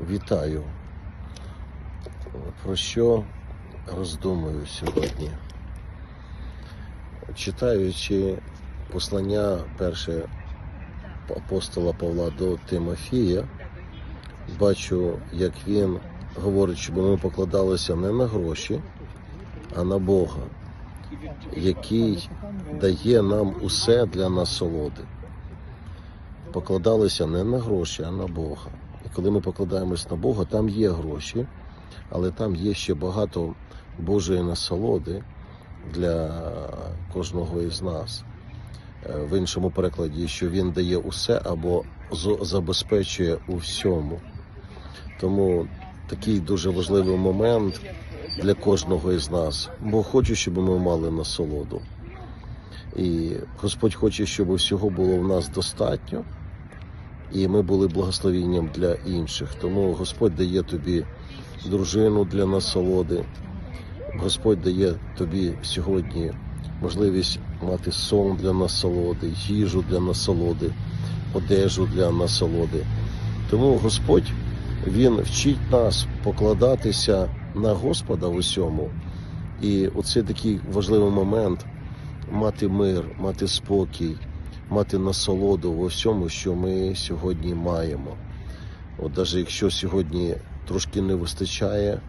Вітаю. Про що роздумую сьогодні? Читаючи послання перше апостола Павла до Тимофія, бачу, як він говорить, щоб ми покладалися не на гроші, а на Бога, який дає нам усе для насолоди. Покладалися не на гроші, а на Бога. І коли ми покладаємось на Бога, там є гроші, але там є ще багато Божої насолоди для кожного із нас. Е, В іншому перекладі, що він дає усе або забезпечує у всьому. Тому такий дуже важливий момент для кожного із нас. Бог хоче, щоб ми мали насолоду. І Господь хоче, щоб всього було в нас достатньо, і ми були благословенням для інших. Тому Господь дає тобі дружину для насолоди. Господь дає тобі сьогодні можливість мати сон для насолоди, їжу для насолоди, одежу для насолоди. Тому Господь Він вчить нас покладатися на Господа в усьому. І оце такий важливий момент мати мир, мати спокій, мати насолоду во всьому, що ми сьогодні маємо. От навіть якщо сьогодні трошки не вистачає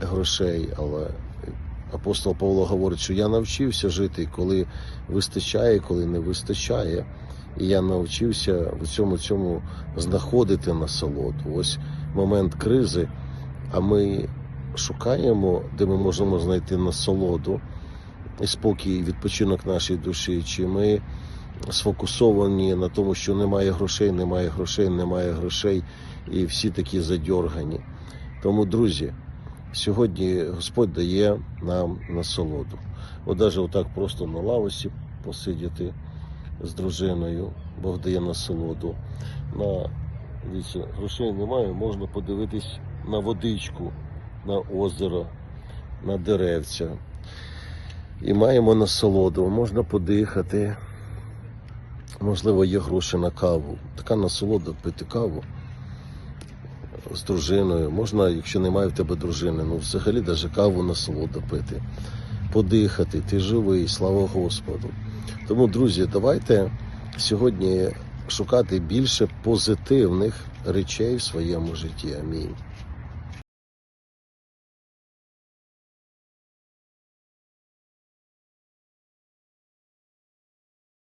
грошей, але апостол Павло говорить, що я навчився жити, коли вистачає, коли не вистачає. І я навчився в цьому цьому знаходити насолоду. Ось момент кризи, а ми шукаємо, де ми можемо знайти насолоду і спокій, відпочинок нашої душі, чи ми сфокусовані на тому, що немає грошей, немає грошей, немає грошей, і всі такі задьоргані. Тому, друзі, сьогодні Господь дає нам насолоду. От навіть отак просто на лавості посидіти з дружиною, Бог дає насолоду. На дивіться, грошей немає, можна подивитись на водичку, на озеро, на деревця. І маємо насолоду, можна подихати. Можливо, є гроші на каву. Така насолода пити каву з дружиною. Можна, якщо немає в тебе дружини, ну взагалі навіть каву насолода пити, подихати, ти живий, слава Господу. Тому, друзі, давайте сьогодні шукати більше позитивних речей в своєму житті. Амінь.